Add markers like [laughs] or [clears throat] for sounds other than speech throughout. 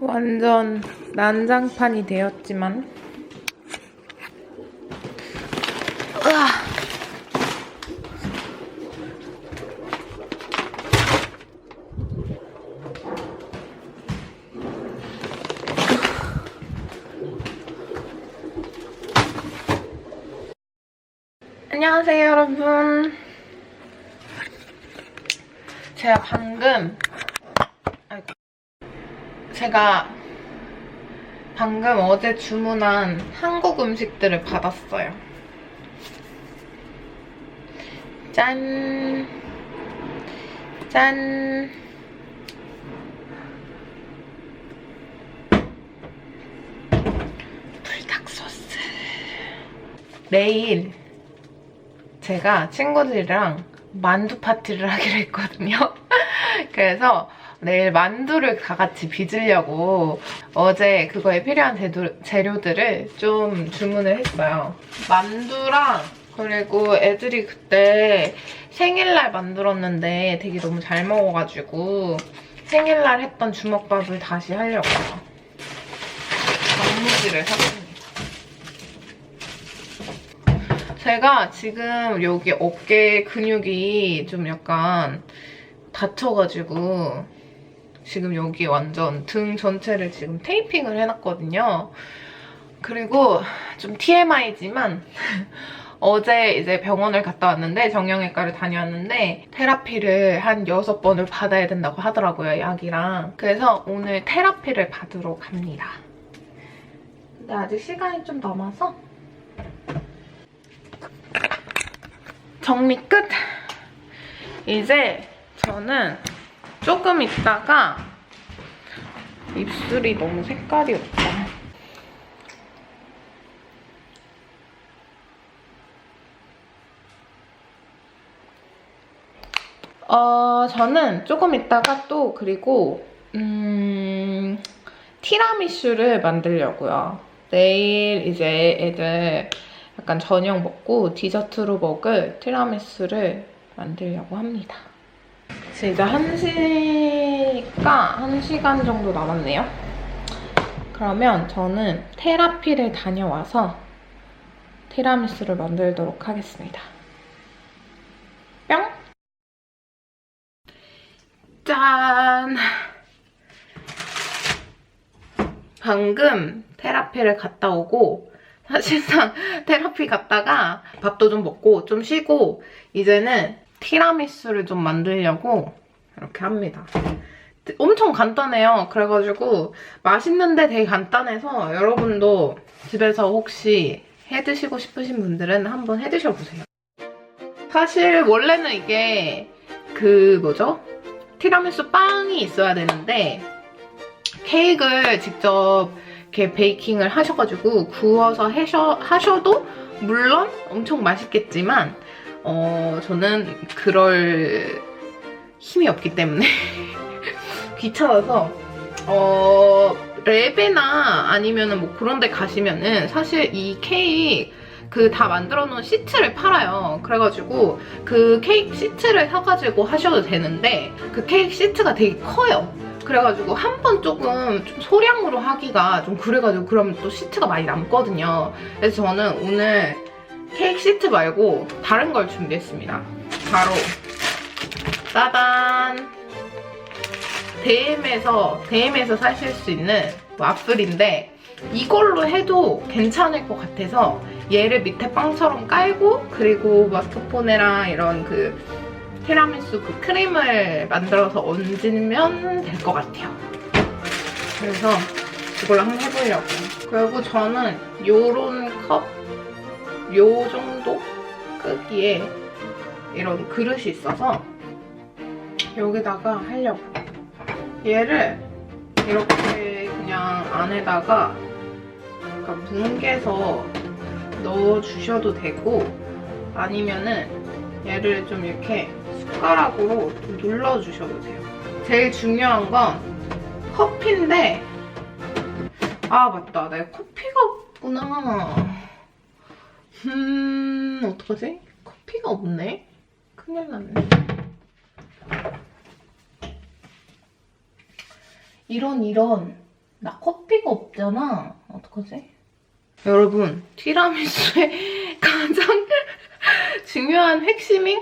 완전 난장판이 되었지만. 안녕하세요 여러분 제가 방금. 제가 방금 어제 주문한 한국 음식들을 받았어요. 짠. 짠. 불닭 소스. 내일 제가 친구들이랑 만두 파티를 하기로 했거든요. [laughs] 그래서 내일 만두를 다 같이 빚으려고 어제 그거에 필요한 재료, 재료들을 좀 주문을 했어요. 만두랑 그리고 애들이 그때 생일날 만들었는데 되게 너무 잘 먹어가지고 생일날 했던 주먹밥을 다시 하려고요. 단무지를 샀습니다. 제가 지금 여기 어깨 근육이 좀 약간 다쳐가지고 지금 여기 완전 등 전체를 지금 테이핑을 해놨거든요. 그리고 좀 TMI지만 [laughs] 어제 이제 병원을 갔다 왔는데 정형외과를 다녀왔는데 테라피를 한 6번을 받아야 된다고 하더라고요, 약이랑. 그래서 오늘 테라피를 받으러 갑니다. 근데 아직 시간이 좀 남아서 정리 끝! 이제 저는 조금 있다가 입술이 너무 색깔이 없다. 어, 저는 조금 있다가 또 그리고 음, 티라미슈를 만들려고요. 내일 이제 애들 약간 저녁 먹고 디저트로 먹을 티라미수를 만들려고 합니다. 지금 이제 1시가 1시간 정도 남았네요. 그러면 저는 테라피를 다녀와서 티라미수를 만들도록 하겠습니다. 뿅! 짠! 방금 테라피를 갔다 오고 사실상 [laughs] 테라피 갔다가 밥도 좀 먹고 좀 쉬고 이제는 티라미수를 좀 만들려고 이렇게 합니다. 엄청 간단해요. 그래가지고 맛있는데 되게 간단해서 여러분도 집에서 혹시 해 드시고 싶으신 분들은 한번 해 드셔보세요. 사실 원래는 이게 그 뭐죠? 티라미수 빵이 있어야 되는데 케이크를 직접 이렇게 베이킹을 하셔가지고 구워서 하셔, 하셔도 물론 엄청 맛있겠지만 어, 저는 그럴 힘이 없기 때문에 [laughs] 귀찮아서 어, 랩이나 아니면은 뭐 그런 데 가시면은 사실 이 케이크 그 다 만들어 놓은 시트를 팔아요. 그래가지고 그 케이크 시트를 사가지고 하셔도 되는데 그 케이크 시트가 되게 커요. 그래가지고 한 번 조금 좀 소량으로 하기가 좀 그래가지고 그러면 또 시트가 많이 남거든요. 그래서 저는 오늘 케이크 시트 말고 다른 걸 준비했습니다. 바로 따단 대임에서 대임에서 사실 수 있는 와플인데 이걸로 해도 괜찮을 것 같아서 얘를 밑에 빵처럼 깔고 그리고 마스크포네랑 이런 그 티라미수 그 크림을 만들어서 얹으면 될 것 같아요. 그래서 이걸로 한번 해보려고. 그리고 저는 요런 컵, 요 정도 크기의 이런 그릇이 있어서 여기다가 하려고. 얘를 이렇게 그냥 안에다가 약간 뭉개서 넣어주셔도 되고 아니면은 얘를 좀 이렇게 숟가락으로 좀 눌러주셔도 돼요. 제일 중요한 건 커피인데 아 맞다 내가 커피가 없구나 음 어떡하지? 커피가 없네? 큰일 났네 이런 이런 나 커피가 없잖아. 어떡하지? 여러분, 티라미수의 [laughs] 가장 중요한 핵심인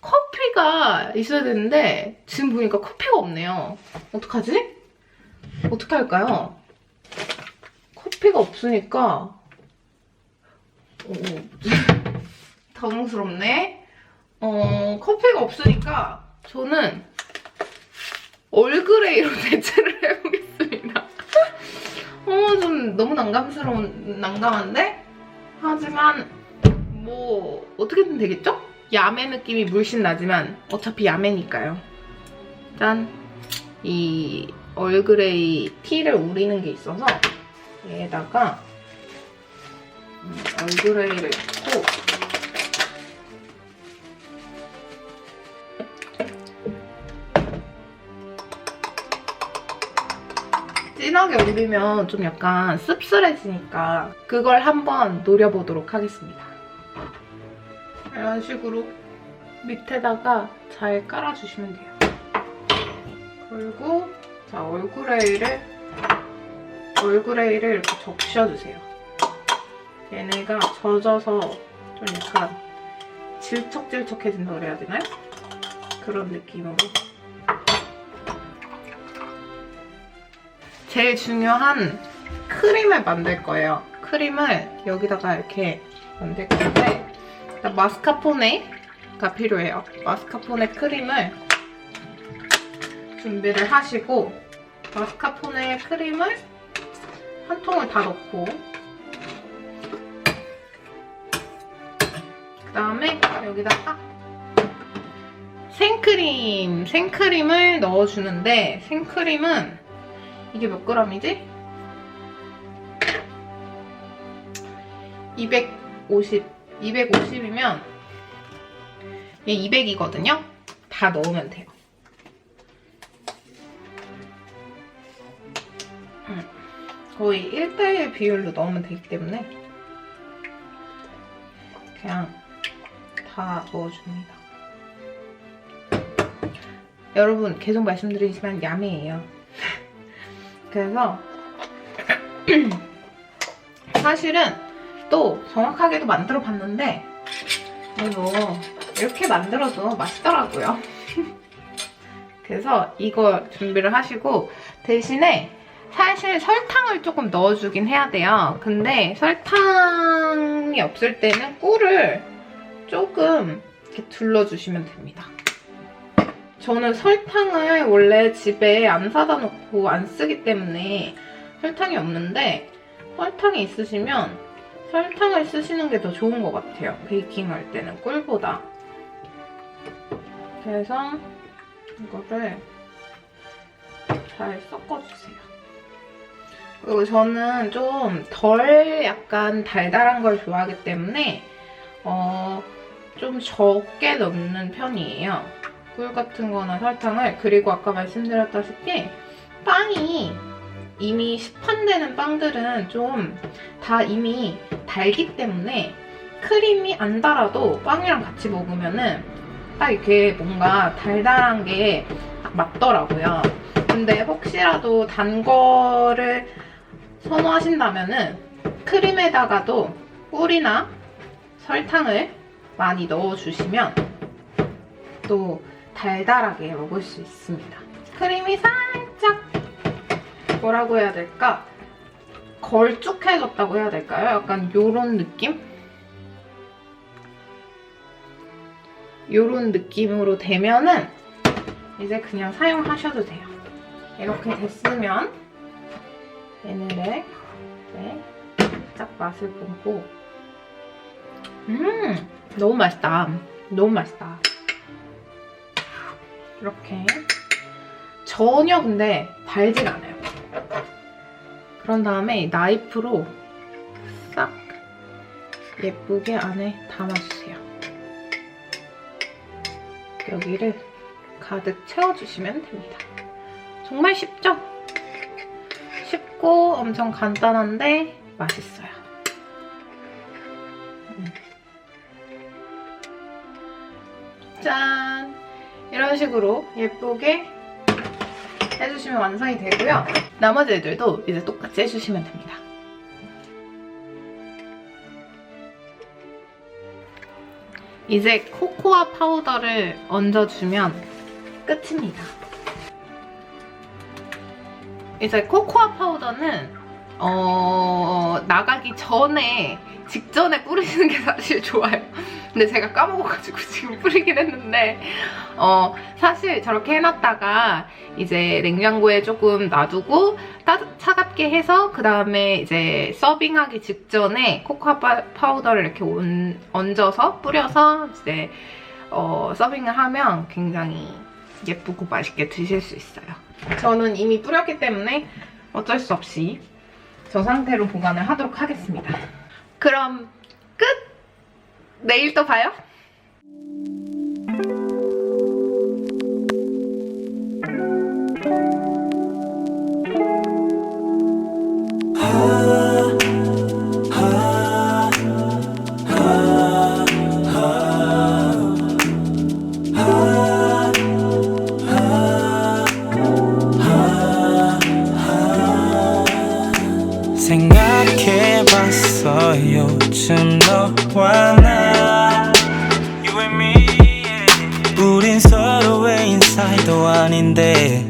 커피가 있어야 되는데 지금 보니까 커피가 없네요. 어떡하지? 어떻게 할까요? 커피가 없으니까 오, 당황스럽네. 어, 커피가 없으니까 저는 얼그레이로 [laughs] 대체를 해보겠습니다. 어, 좀 너무 난감스러운, 난감한데? 하지만, 뭐, 어떻게든 되겠죠? 야매 느낌이 물씬 나지만, 어차피 야매니까요. 짠. 이 얼그레이 티를 우리는 게 있어서, 얘에다가, 음, 얼그레이를 넣고, 진하게 우리면 좀 약간 씁쓸해지니까 그걸 한번 노려보도록 하겠습니다. 이런 식으로 밑에다가 잘 깔아주시면 돼요. 그리고 자 얼그레이를 얼그레이를 이렇게 적셔주세요. 얘네가 젖어서 좀 약간 질척질척해진다고 그래야 되나요? 그런 느낌으로 제일 중요한 크림을 만들 거예요. 크림을 여기다가 이렇게 만들 건데 일단 마스카포네가 필요해요. 마스카포네 크림을 준비를 하시고 마스카포네 크림을 한 통을 다 넣고 그다음에 여기다가 생크림, 생크림을 넣어주는데 생크림은 이게 몇 그램이지? 250, 250이면 얘 200이거든요? 다 넣으면 돼요. 음, 거의 1대1 비율로 넣으면 되기 때문에 그냥 다 넣어줍니다. 여러분 계속 말씀드리지만 야매예요. [laughs] 그래서 [clears throat] 사실은 또 정확하게도 만들어 봤는데 뭐 이렇게 만들어도 맛있더라고요. [laughs] 그래서 이거 준비를 하시고 대신에 사실 설탕을 조금 넣어주긴 해야 돼요. 근데 설탕이 없을 때는 꿀을 조금 이렇게 둘러주시면 됩니다. 저는 설탕을 원래 집에 안 사다 놓고 안 쓰기 때문에 설탕이 없는데 설탕이 있으시면 설탕을 쓰시는 게 더 좋은 것 같아요. 베이킹 할 때는 꿀보다. 그래서 이거를 잘 섞어주세요. 그리고 저는 좀 덜 약간 달달한 걸 좋아하기 때문에 어, 좀 적게 넣는 편이에요. 꿀 같은 거나 설탕을 그리고 아까 말씀드렸다시피 빵이 이미 시판되는 빵들은 좀 다 이미 달기 때문에 크림이 안 달아도 빵이랑 같이 먹으면은 딱 이렇게 뭔가 달달한 게딱 맞더라고요. 근데 혹시라도 단 거를 선호하신다면은 크림에다가도 꿀이나 설탕을 많이 넣어주시면 또 달달하게 먹을 수 있습니다. 크림이 살짝 뭐라고 해야 될까? 걸쭉해졌다고 해야 될까요? 약간 요런 느낌? 요런 느낌으로 되면은 이제 그냥 사용하셔도 돼요. 이렇게 됐으면 얘네를 이제 살짝 맛을 보고 음 너무 맛있다. 너무 맛있다. 이렇게 전혀 근데 달진 않아요. 그런 다음에 나이프로 싹 예쁘게 안에 담아주세요. 여기를 가득 채워주시면 됩니다. 정말 쉽죠? 쉽고 엄청 간단한데 맛있어요. 짠! 이런 식으로 예쁘게 해주시면 완성이 되고요. 나머지 애들도 이제 똑같이 해주시면 됩니다. 이제 코코아 파우더를 얹어주면 끝입니다. 이제 코코아 파우더는 어, 나가기 전에 직전에 뿌리시는 게 사실 좋아요. 근데 제가 까먹어가지고 [laughs] 지금 뿌리긴 했는데 어, 사실 저렇게 해놨다가 이제 냉장고에 조금 놔두고 따뜻 차갑게 해서 그 다음에 이제 서빙하기 직전에 코코아 파- 파우더를 이렇게 온- 얹어서 뿌려서 이제 어, 서빙을 하면 굉장히 예쁘고 맛있게 드실 수 있어요. 저는 이미 뿌렸기 때문에 어쩔 수 없이 저 상태로 보관을 하도록 하겠습니다. 그럼 끝! 내일 또 봐요. 인